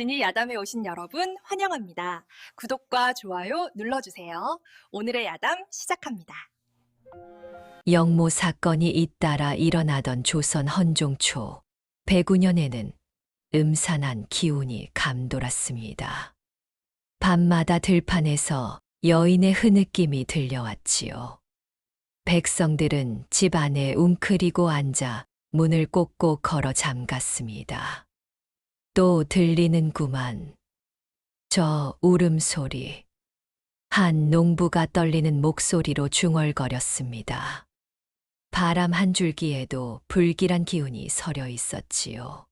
진이 야담에 오신 여러분 환영합니다. 구독과 좋아요 눌러주세요. 오늘의 야담 시작합니다. 영모 사건이 잇따라 일어나던 조선 헌종 초 109년에는 음산한 기운이 감돌았습니다. 밤마다 들판에서 여인의 흐느낌이 들려왔지요. 백성들은 집 안에 웅크리고 앉아 문을 꼭꼭 걸어 잠갔습니다. 또 들리는구만. 저 울음소리. 한 농부가 떨리는 목소리로 중얼거렸습니다. 바람 한 줄기에도 불길한 기운이 서려 있었지요.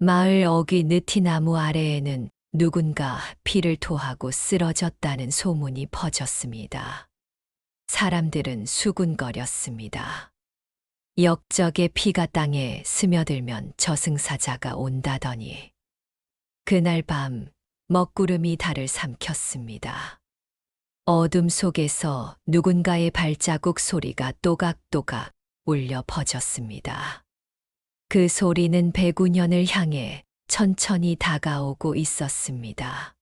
마을 어귀 느티나무 아래에는 누군가 피를 토하고 쓰러졌다는 소문이 퍼졌습니다. 사람들은 수군거렸습니다. 역적의 피가 땅에 스며들면 저승사자가 온다더니 그날 밤 먹구름이 달을 삼켰습니다. 어둠 속에서 누군가의 발자국 소리가 또각또각 울려 퍼졌습니다. 그 소리는 백운년을 향해 천천히 다가오고 있었습니다.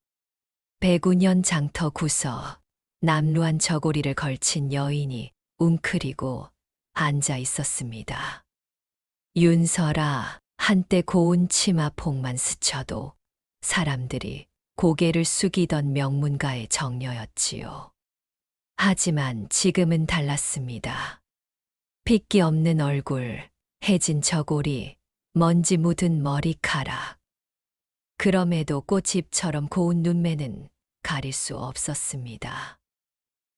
백운년 장터 구서 남루한 저고리를 걸친 여인이 웅크리고 앉아 있었습니다. 윤설아, 한때 고운 치마 폭만 스쳐도 사람들이 고개를 숙이던 명문가의 정녀였지요. 하지만 지금은 달랐습니다. 핏기 없는 얼굴, 해진 저고리, 먼지 묻은 머리카락. 그럼에도 꽃잎처럼 고운 눈매는 가릴 수 없었습니다.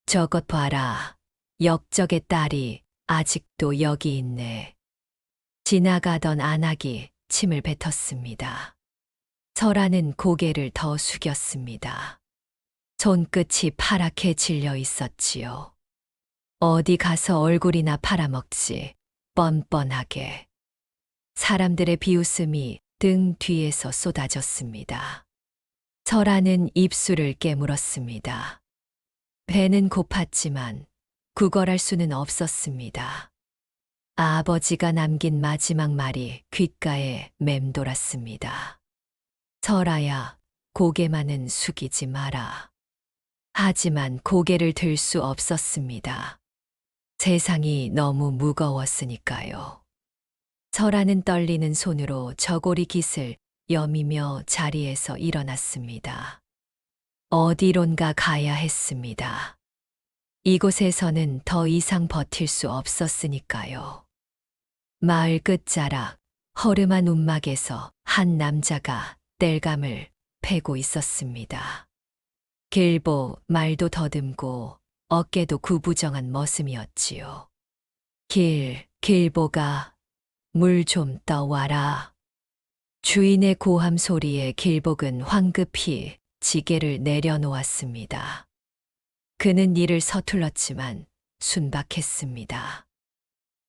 저것 봐라. 역적의 딸이 아직도 여기 있네. 지나가던 안악이 침을 뱉었습니다. 설아는 고개를 더 숙였습니다. 손끝이 파랗게 질려 있었지요. 어디 가서 얼굴이나 팔아먹지, 뻔뻔하게. 사람들의 비웃음이 등 뒤에서 쏟아졌습니다. 설아는 입술을 깨물었습니다. 배는 고팠지만 구걸할 수는 없었습니다. 아버지가 남긴 마지막 말이 귓가에 맴돌았습니다. 설아야, 고개만은 숙이지 마라. 하지만 고개를 들 수 없었습니다. 세상이 너무 무거웠으니까요. 설아는 떨리는 손으로 저고리 깃을 여미며 자리에서 일어났습니다. 어디론가 가야 했습니다. 이곳에서는 더 이상 버틸 수 없었으니까요. 마을 끝자락, 허름한 움막에서 한 남자가 땔감을 패고 있었습니다. 길보 말도 더듬고 어깨도 구부정한 머슴이었지요. 길, 길보가 물 좀 떠와라. 주인의 고함 소리에 길복은 황급히 지게를 내려놓았습니다. 그는 이를 서툴렀지만 순박했습니다.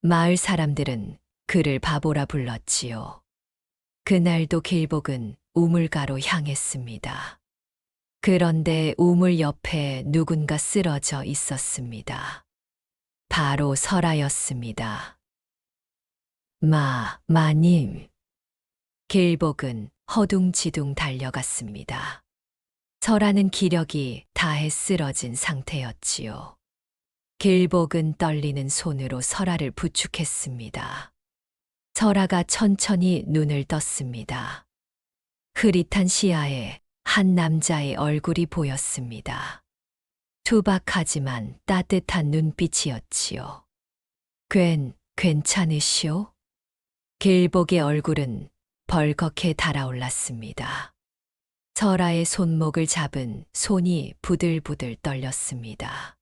마을 사람들은 그를 바보라 불렀지요. 그날도 길복은 우물가로 향했습니다. 그런데 우물 옆에 누군가 쓰러져 있었습니다. 바로 설아였습니다. 마, 마님. 길복은 허둥지둥 달려갔습니다. 설아는 기력이 다해 쓰러진 상태였지요. 길복은 떨리는 손으로 설아를 부축했습니다. 설아가 천천히 눈을 떴습니다. 흐릿한 시야에 한 남자의 얼굴이 보였습니다. 투박하지만 따뜻한 눈빛이었지요. 괜, 괜찮으시오? 길복의 얼굴은 벌겋게 달아올랐습니다. 설아의 손목을 잡은 손이 부들부들 떨렸습니다.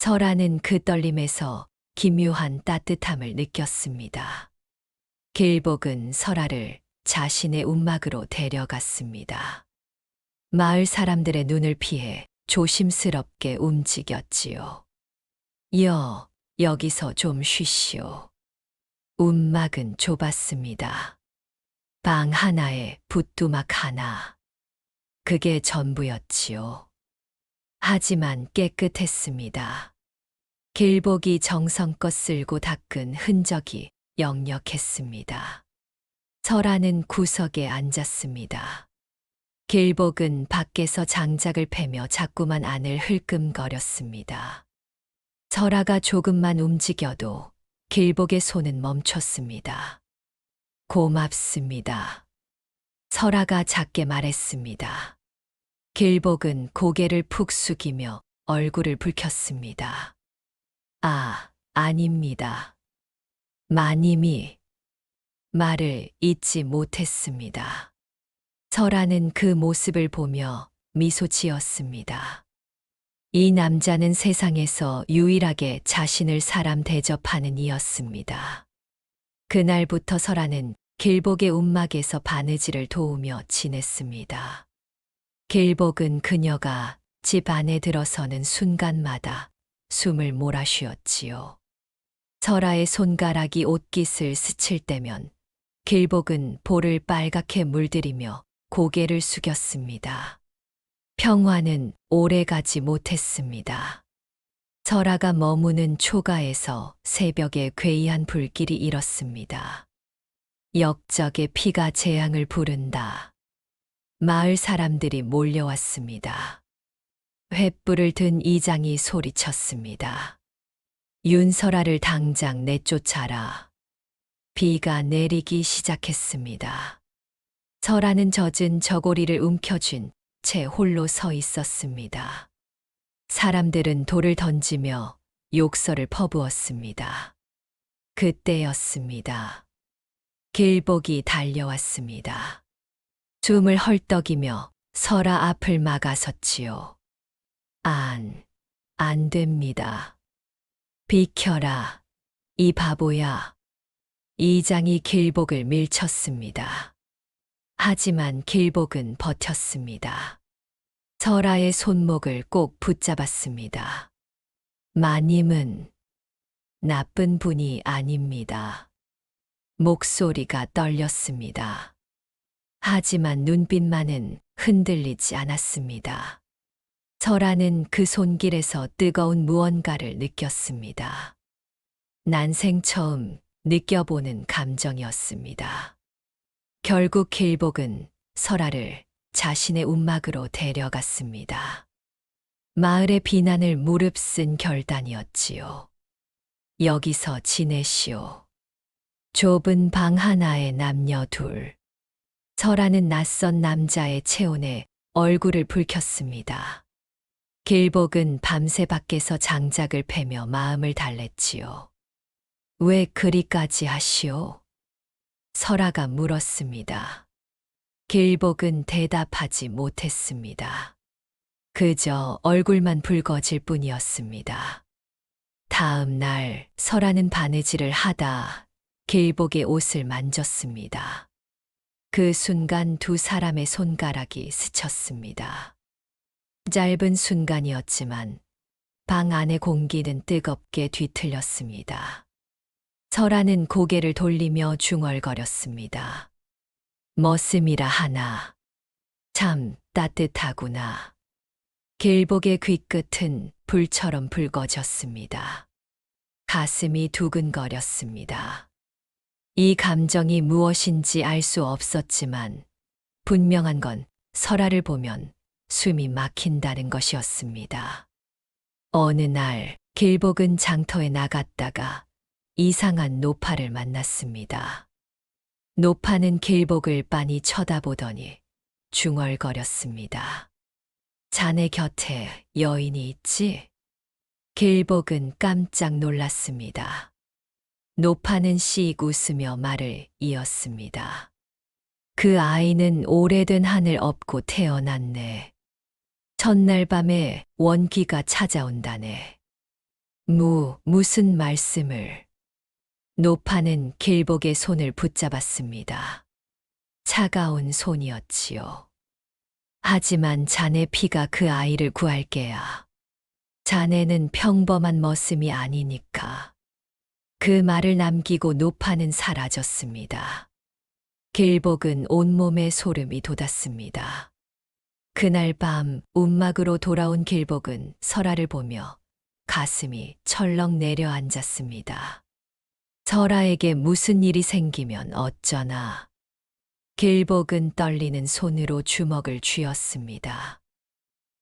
설아는 그 떨림에서 기묘한 따뜻함을 느꼈습니다. 길복은 설아를 자신의 움막으로 데려갔습니다. 마을 사람들의 눈을 피해 조심스럽게 움직였지요. 여, 여기서 좀 쉬시오. 움막은 좁았습니다. 방 하나에 붓두막 하나. 그게 전부였지요. 하지만 깨끗했습니다. 길복이 정성껏 쓸고 닦은 흔적이 역력했습니다. 설아는 구석에 앉았습니다. 길복은 밖에서 장작을 패며 자꾸만 안을 흘끔거렸습니다. 설아가 조금만 움직여도 길복의 손은 멈췄습니다. 고맙습니다. 설아가 작게 말했습니다. 길복은 고개를 푹 숙이며 얼굴을 붉혔습니다. 아, 아닙니다. 마님이 말을 잊지 못했습니다. 설아는 그 모습을 보며 미소 지었습니다. 이 남자는 세상에서 유일하게 자신을 사람 대접하는 이였습니다. 그날부터 설아는 길복의 움막에서 바느질을 도우며 지냈습니다. 길복은 그녀가 집 안에 들어서는 순간마다 숨을 몰아 쉬었지요. 설아의 손가락이 옷깃을 스칠 때면 길복은 볼을 빨갛게 물들이며 고개를 숙였습니다. 평화는 오래 가지 못했습니다. 설아가 머무는 초가에서 새벽에 괴이한 불길이 일었습니다. 역적의 피가 재앙을 부른다. 마을 사람들이 몰려왔습니다. 횃불을 든 이장이 소리쳤습니다. 윤설아를 당장 내쫓아라. 비가 내리기 시작했습니다. 설아는 젖은 저고리를 움켜쥔 채 홀로 서 있었습니다. 사람들은 돌을 던지며 욕설을 퍼부었습니다. 그때였습니다. 길복이 달려왔습니다. 숨을 헐떡이며 설아 앞을 막아섰지요. 안, 안 됩니다. 비켜라, 이 바보야. 이장이 길복을 밀쳤습니다. 하지만 길복은 버텼습니다. 설아의 손목을 꼭 붙잡았습니다. 마님은 나쁜 분이 아닙니다. 목소리가 떨렸습니다. 하지만 눈빛만은 흔들리지 않았습니다. 설아는 그 손길에서 뜨거운 무언가를 느꼈습니다. 난생 처음 느껴보는 감정이었습니다. 결국 길복은 설아를 자신의 움막으로 데려갔습니다. 마을의 비난을 무릅쓴 결단이었지요. 여기서 지내시오. 좁은 방 하나에 남녀 둘. 설아는 낯선 남자의 체온에 얼굴을 붉혔습니다. 길복은 밤새 밖에서 장작을 패며 마음을 달랬지요. 왜 그리까지 하시오? 설아가 물었습니다. 길복은 대답하지 못했습니다. 그저 얼굴만 붉어질 뿐이었습니다. 다음 날 설아는 바느질을 하다 길복의 옷을 만졌습니다. 그 순간 두 사람의 손가락이 스쳤습니다. 짧은 순간이었지만 방 안의 공기는 뜨겁게 뒤틀렸습니다. 설아는 고개를 돌리며 중얼거렸습니다. 머슴이라 하나. 참 따뜻하구나. 길복의 귓끝은 불처럼 붉어졌습니다. 가슴이 두근거렸습니다. 이 감정이 무엇인지 알 수 없었지만 분명한 건 설아를 보면 숨이 막힌다는 것이었습니다. 어느 날 길복은 장터에 나갔다가 이상한 노파를 만났습니다. 노파는 길복을 빤히 쳐다보더니 중얼거렸습니다. 자네 곁에 여인이 있지? 길복은 깜짝 놀랐습니다. 노파는 씩 웃으며 말을 이었습니다. 그 아이는 오래된 하늘 업고 태어났네. 첫날 밤에 원기가 찾아온다네. 무, 무슨 말씀을. 노파는 길복의 손을 붙잡았습니다. 차가운 손이었지요. 하지만 자네 피가 그 아이를 구할 게야. 자네는 평범한 머슴이 아니니까. 그 말을 남기고 노파는 사라졌습니다. 길복은 온몸에 소름이 돋았습니다. 그날 밤 움막으로 돌아온 길복은 설아를 보며 가슴이 철렁 내려앉았습니다. 설아에게 무슨 일이 생기면 어쩌나. 길복은 떨리는 손으로 주먹을 쥐었습니다.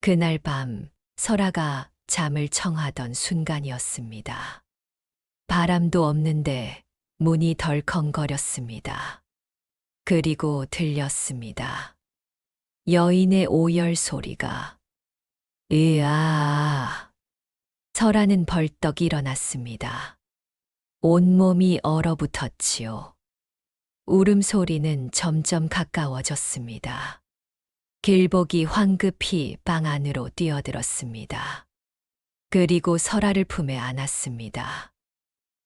그날 밤 설아가 잠을 청하던 순간이었습니다. 바람도 없는데 문이 덜컹거렸습니다. 그리고 들렸습니다. 여인의 오열 소리가 으아 설아는 벌떡 일어났습니다. 온몸이 얼어붙었지요. 울음소리는 점점 가까워졌습니다. 길복이 황급히 방 안으로 뛰어들었습니다. 그리고 설아를 품에 안았습니다.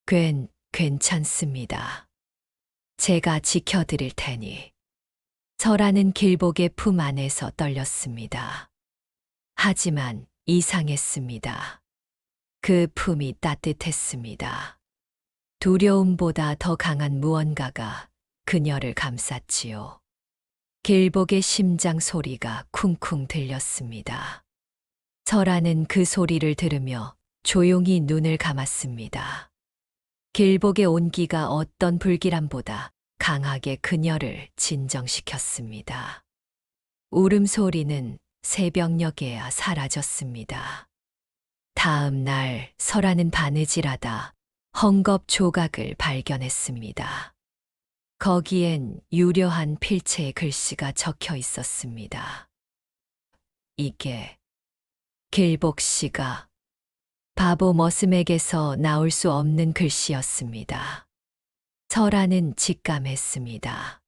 괜, 괜찮습니다. 제가 지켜드릴 테니. 설아는 길복의 품 안에서 떨렸습니다. 하지만 이상했습니다. 그 품이 따뜻했습니다. 두려움보다 더 강한 무언가가 그녀를 감쌌지요. 길복의 심장 소리가 쿵쿵 들렸습니다. 설아는 그 소리를 들으며 조용히 눈을 감았습니다. 길복의 온기가 어떤 불길함보다 강하게 그녀를 진정시켰습니다. 울음소리는 새벽녘에야 사라졌습니다. 다음 날 설아는 바느질하다 헝겊 조각을 발견했습니다. 거기엔 유려한 필체의 글씨가 적혀 있었습니다. 이게 길복 씨가 바보 머슴에게서 나올 수 없는 글씨였습니다. 설아는 직감했습니다.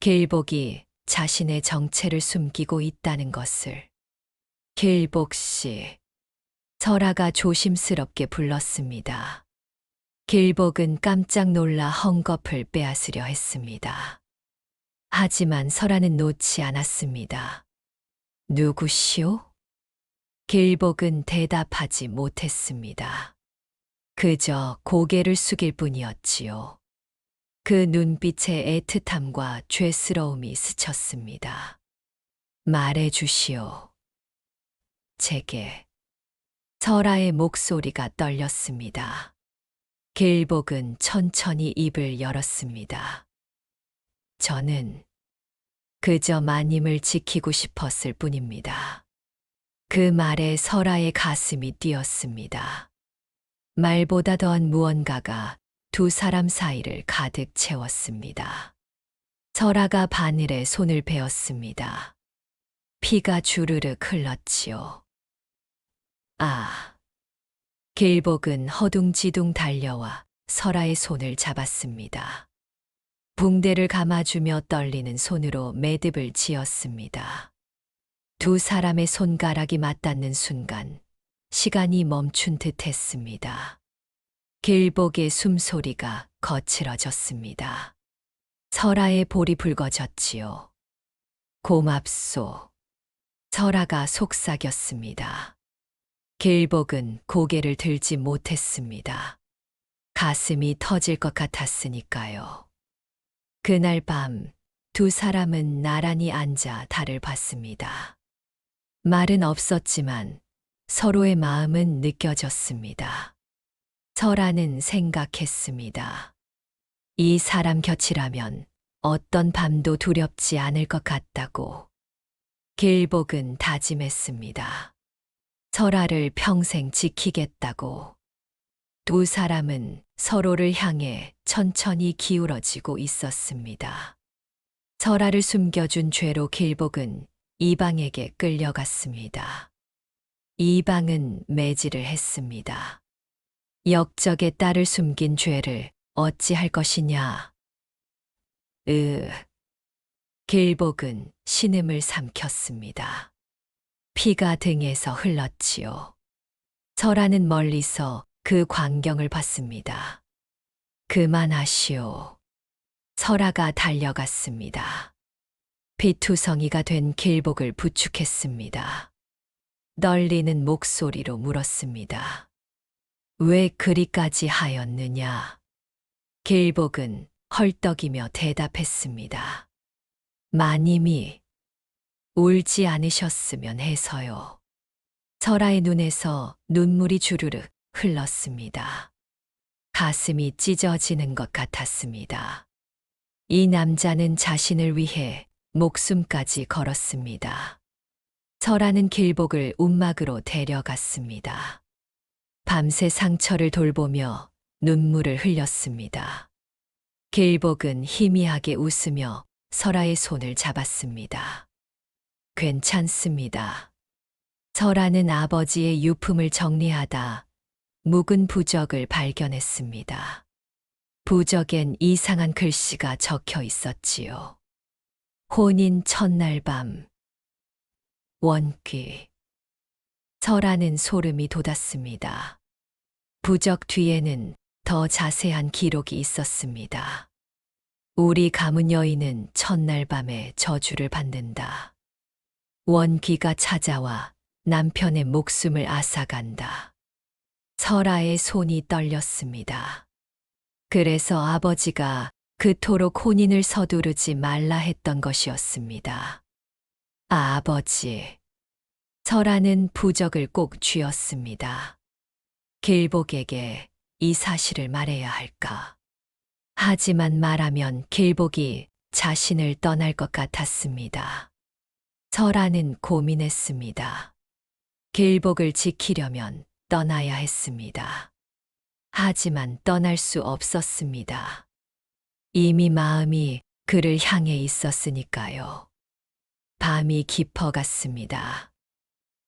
길복이 자신의 정체를 숨기고 있다는 것을. 길복 씨. 설아가 조심스럽게 불렀습니다. 길복은 깜짝 놀라 헝겊을 빼앗으려 했습니다. 하지만 설아는 놓지 않았습니다. 누구시오? 길복은 대답하지 못했습니다. 그저 고개를 숙일 뿐이었지요. 그 눈빛에 애틋함과 죄스러움이 스쳤습니다. 말해 주시오. 제게 설아의 목소리가 떨렸습니다. 길복은 천천히 입을 열었습니다. 저는 그저 마님을 지키고 싶었을 뿐입니다. 그 말에 설아의 가슴이 뛰었습니다. 말보다 더한 무언가가 두 사람 사이를 가득 채웠습니다. 설아가 바늘에 손을 베었습니다. 피가 주르륵 흘렀지요. 아. 길복은 허둥지둥 달려와 설아의 손을 잡았습니다. 붕대를 감아주며 떨리는 손으로 매듭을 지었습니다. 두 사람의 손가락이 맞닿는 순간 시간이 멈춘 듯 했습니다. 길복의 숨소리가 거칠어졌습니다. 설아의 볼이 붉어졌지요. 고맙소. 설아가 속삭였습니다. 길복은 고개를 들지 못했습니다. 가슴이 터질 것 같았으니까요. 그날 밤 두 사람은 나란히 앉아 달을 봤습니다. 말은 없었지만 서로의 마음은 느껴졌습니다. 설아는 생각했습니다. 이 사람 곁이라면 어떤 밤도 두렵지 않을 것 같다고. 길복은 다짐했습니다. 설아를 평생 지키겠다고. 두 사람은 서로를 향해 천천히 기울어지고 있었습니다. 설아를 숨겨준 죄로 길복은 이방에게 끌려갔습니다. 이방은 매질을 했습니다. 역적의 딸을 숨긴 죄를 어찌할 것이냐. 으. 길복은 신음을 삼켰습니다. 피가 등에서 흘렀지요. 설아는 멀리서 그 광경을 봤습니다. 그만하시오. 설아가 달려갔습니다. 피투성이가 된 길복을 부축했습니다. 떨리는 목소리로 물었습니다. 왜 그리까지 하였느냐? 길복은 헐떡이며 대답했습니다. 마님이 울지 않으셨으면 해서요. 설아의 눈에서 눈물이 주르륵 흘렀습니다. 가슴이 찢어지는 것 같았습니다. 이 남자는 자신을 위해 목숨까지 걸었습니다. 설하는 길복을 움막으로 데려갔습니다. 밤새 상처를 돌보며 눈물을 흘렸습니다. 길복은 희미하게 웃으며 설아의 손을 잡았습니다. 괜찮습니다. 설아는 아버지의 유품을 정리하다 묵은 부적을 발견했습니다. 부적엔 이상한 글씨가 적혀 있었지요. 혼인 첫날 밤. 원귀. 설아는 소름이 돋았습니다. 부적 뒤에는 더 자세한 기록이 있었습니다. 우리 가문 여인은 첫날 밤에 저주를 받는다. 원귀가 찾아와 남편의 목숨을 앗아간다. 설아의 손이 떨렸습니다. 그래서 아버지가 그토록 혼인을 서두르지 말라 했던 것이었습니다. 아버지. 설아는 부적을 꼭 쥐었습니다. 길복에게 이 사실을 말해야 할까. 하지만 말하면 길복이 자신을 떠날 것 같았습니다. 설아는 고민했습니다. 길복을 지키려면 떠나야 했습니다. 하지만 떠날 수 없었습니다. 이미 마음이 그를 향해 있었으니까요. 밤이 깊어갔습니다.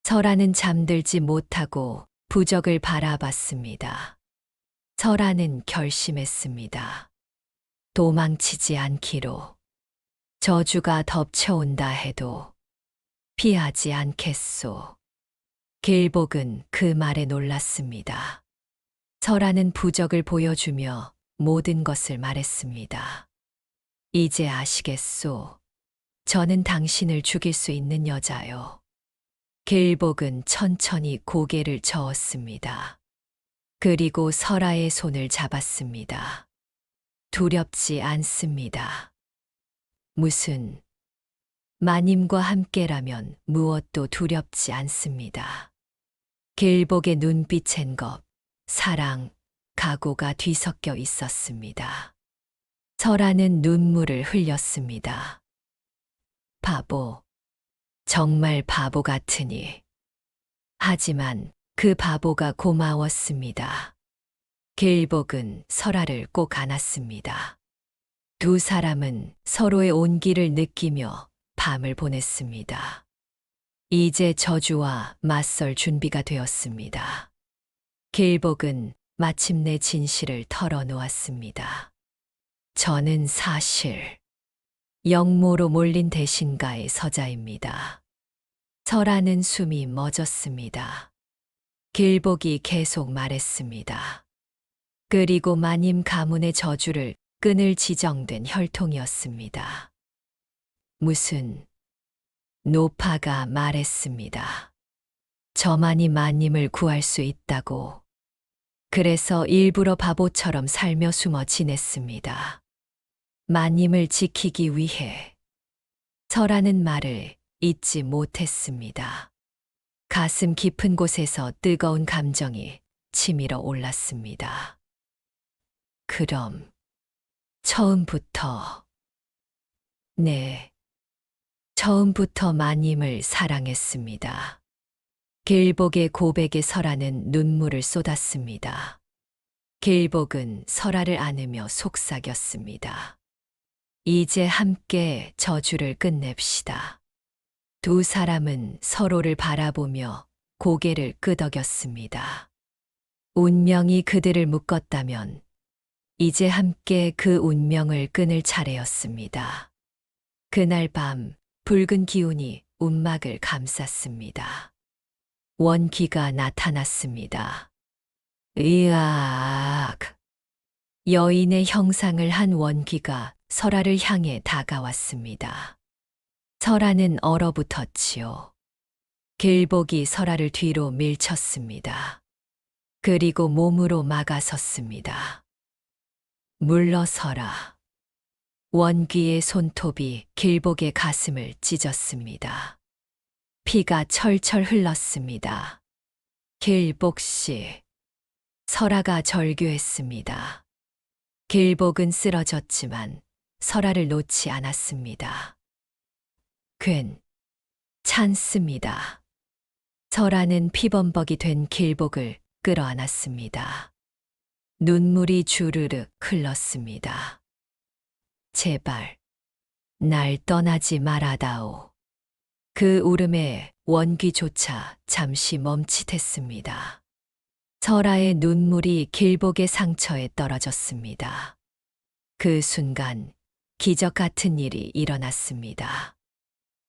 설아는 잠들지 못하고 부적을 바라봤습니다. 설아는 결심했습니다. 도망치지 않기로. 저주가 덮쳐온다 해도 피하지 않겠소. 길복은 그 말에 놀랐습니다. 설아는 부적을 보여주며 모든 것을 말했습니다. 이제 아시겠소. 저는 당신을 죽일 수 있는 여자요. 길복은 천천히 고개를 저었습니다. 그리고 설아의 손을 잡았습니다. 두렵지 않습니다. 무슨 마님과 함께라면 무엇도 두렵지 않습니다. 길복의 눈빛엔 것, 사랑, 각오가 뒤섞여 있었습니다. 설아는 눈물을 흘렸습니다. 바보. 정말 바보 같으니. 하지만 그 바보가 고마웠습니다. 길복은 설아를 꼭 안았습니다. 두 사람은 서로의 온기를 느끼며 밤을 보냈습니다. 이제 저주와 맞설 준비가 되었습니다. 길복은 마침내 진실을 털어놓았습니다. 저는 사실 영모로 몰린 대신가의 서자입니다. 설하는 숨이 멎었습니다. 길복이 계속 말했습니다. 그리고 마님 가문의 저주를 끊을 지정된 혈통이었습니다. 무슨 노파가 말했습니다. 저만이 마님을 구할 수 있다고. 그래서 일부러 바보처럼 살며 숨어 지냈습니다. 마님을 지키기 위해 설하는 말을 잊지 못했습니다. 가슴 깊은 곳에서 뜨거운 감정이 치밀어 올랐습니다. 그럼 처음부터 네, 처음부터 마님을 사랑했습니다. 길복의 고백에 설하는 눈물을 쏟았습니다. 길복은 설하를 안으며 속삭였습니다. 이제 함께 저주를 끝냅시다. 두 사람은 서로를 바라보며 고개를 끄덕였습니다. 운명이 그들을 묶었다면 이제 함께 그 운명을 끊을 차례였습니다. 그날 밤 붉은 기운이 움막을 감쌌습니다. 원기가 나타났습니다. 으악! 여인의 형상을 한 원기가 설아를 향해 다가왔습니다. 설아는 얼어붙었지요. 길복이 설아를 뒤로 밀쳤습니다. 그리고 몸으로 막아섰습니다. 물러서라. 원귀의 손톱이 길복의 가슴을 찢었습니다. 피가 철철 흘렀습니다. 길복 씨. 설아가 절규했습니다. 길복은 쓰러졌지만 설아를 놓지 않았습니다. 괜, 찬습니다. 설아는 피범벅이 된 길복을 끌어안았습니다. 눈물이 주르륵 흘렀습니다. 제발, 날 떠나지 말아다오. 그 울음에 원기조차 잠시 멈칫했습니다. 설아의 눈물이 길복의 상처에 떨어졌습니다. 그 순간 기적 같은 일이 일어났습니다.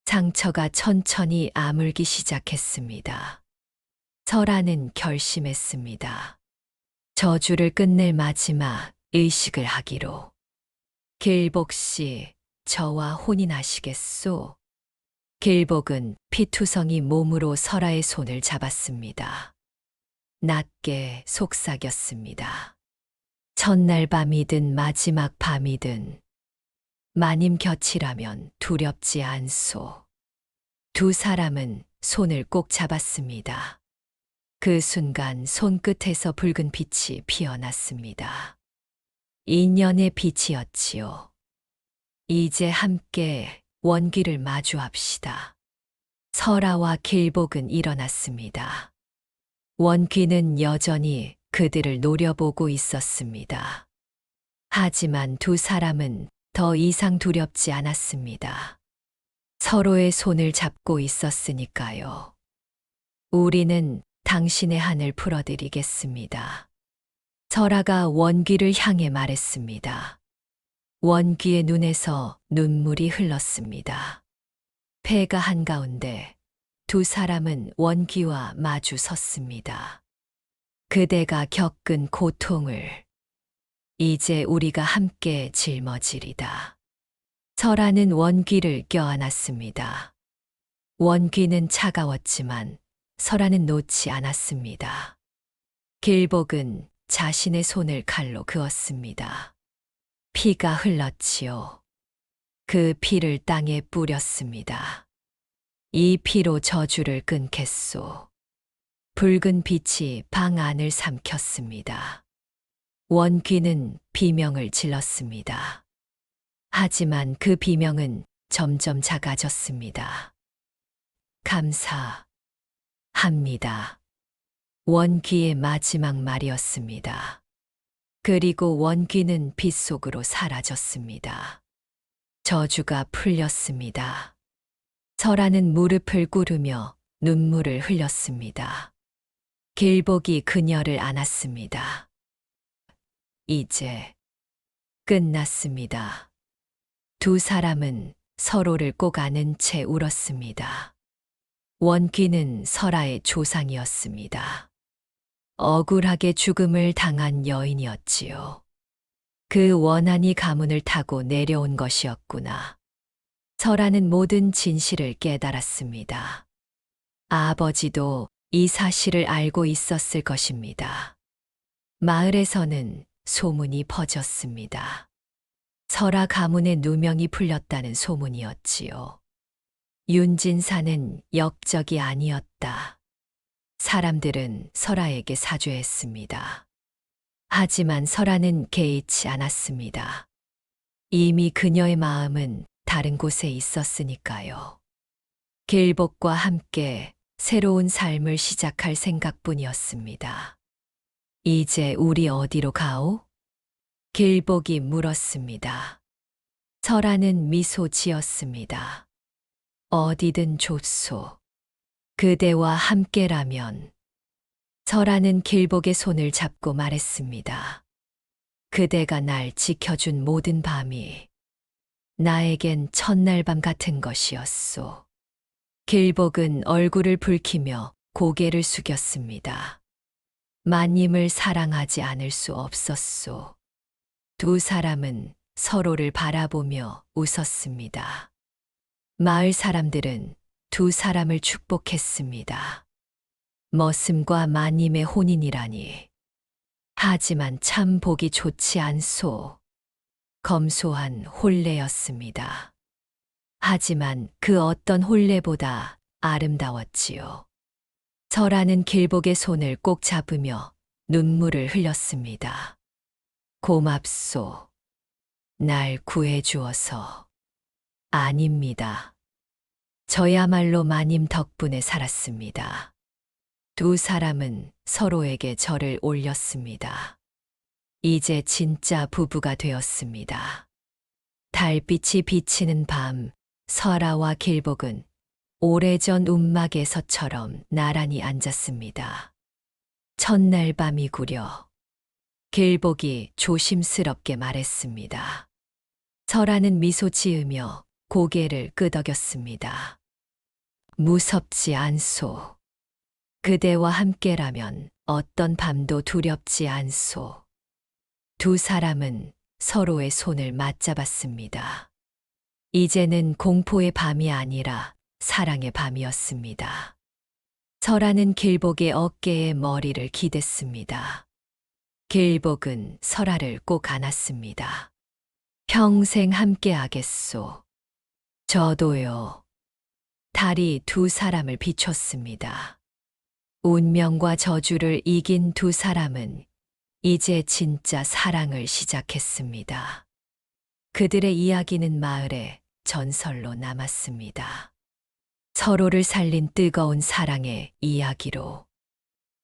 상처가 천천히 아물기 시작했습니다. 설아는 결심했습니다. 저주를 끝낼 마지막 의식을 하기로. 길복 씨, 저와 혼인하시겠소? 길복은 피투성이 몸으로 설아의 손을 잡았습니다. 낮게 속삭였습니다. 첫날 밤이든 마지막 밤이든 마님 곁이라면 두렵지 않소. 두 사람은 손을 꼭 잡았습니다. 그 순간 손끝에서 붉은 빛이 피어났습니다. 인연의 빛이었지요. 이제 함께 원기를 마주합시다. 설아와 길복은 일어났습니다. 원귀는 여전히 그들을 노려보고 있었습니다. 하지만 두 사람은 더 이상 두렵지 않았습니다. 서로의 손을 잡고 있었으니까요. 우리는 당신의 한을 풀어드리겠습니다. 설아가 원귀를 향해 말했습니다. 원귀의 눈에서 눈물이 흘렀습니다. 폐가 한가운데 두 사람은 원귀와 마주 섰습니다. 그대가 겪은 고통을 이제 우리가 함께 짊어지리다. 설아는 원귀를 껴안았습니다. 원귀는 차가웠지만 설아는 놓지 않았습니다. 길복은 자신의 손을 칼로 그었습니다. 피가 흘렀지요. 그 피를 땅에 뿌렸습니다. 이 피로 저주를 끊겠소. 붉은 빛이 방 안을 삼켰습니다. 원귀는 비명을 질렀습니다. 하지만 그 비명은 점점 작아졌습니다. 감사 합니다. 원귀의 마지막 말이었습니다. 그리고 원귀는 빛 속으로 사라졌습니다. 저주가 풀렸습니다. 설아는 무릎을 꿇으며 눈물을 흘렸습니다. 길복이 그녀를 안았습니다. 이제 끝났습니다. 두 사람은 서로를 꼭 안은 채 울었습니다. 원귀는 설아의 조상이었습니다. 억울하게 죽음을 당한 여인이었지요. 그 원한이 가문을 타고 내려온 것이었구나. 설아는 모든 진실을 깨달았습니다. 아버지도 이 사실을 알고 있었을 것입니다. 마을에서는 소문이 퍼졌습니다. 설아 가문의 누명이 풀렸다는 소문이었지요. 윤진사는 역적이 아니었다. 사람들은 설아에게 사죄했습니다. 하지만 설아는 개의치 않았습니다. 이미 그녀의 마음은 다른 곳에 있었으니까요. 길복과 함께 새로운 삶을 시작할 생각뿐이었습니다. 이제 우리 어디로 가오? 길복이 물었습니다. 설아는 미소 지었습니다. 어디든 좋소. 그대와 함께라면. 설아는 길복의 손을 잡고 말했습니다. 그대가 날 지켜준 모든 밤이 나에겐 첫날 밤 같은 것이었소. 길복은 얼굴을 붉히며 고개를 숙였습니다. 마님을 사랑하지 않을 수 없었소. 두 사람은 서로를 바라보며 웃었습니다. 마을 사람들은 두 사람을 축복했습니다. 머슴과 마님의 혼인이라니. 하지만 참 보기 좋지 않소. 검소한 혼례였습니다. 하지만 그 어떤 혼례보다 아름다웠지요. 설아는 길복의 손을 꼭 잡으며 눈물을 흘렸습니다. 고맙소. 날 구해주어서. 아닙니다. 저야말로 마님 덕분에 살았습니다. 두 사람은 서로에게 절을 올렸습니다. 이제 진짜 부부가 되었습니다. 달빛이 비치는 밤, 설아와 길복은 오래전 움막에서처럼 나란히 앉았습니다. 첫날 밤이 구려 길복이 조심스럽게 말했습니다. 설아는 미소 지으며 고개를 끄덕였습니다. 무섭지 않소. 그대와 함께라면 어떤 밤도 두렵지 않소. 두 사람은 서로의 손을 맞잡았습니다. 이제는 공포의 밤이 아니라 사랑의 밤이었습니다. 설아는 길복의 어깨에 머리를 기댔습니다. 길복은 설아를 꼭 안았습니다. 평생 함께하겠소. 저도요. 달이 두 사람을 비췄습니다. 운명과 저주를 이긴 두 사람은 이제 진짜 사랑을 시작했습니다. 그들의 이야기는 마을에 전설로 남았습니다. 서로를 살린 뜨거운 사랑의 이야기로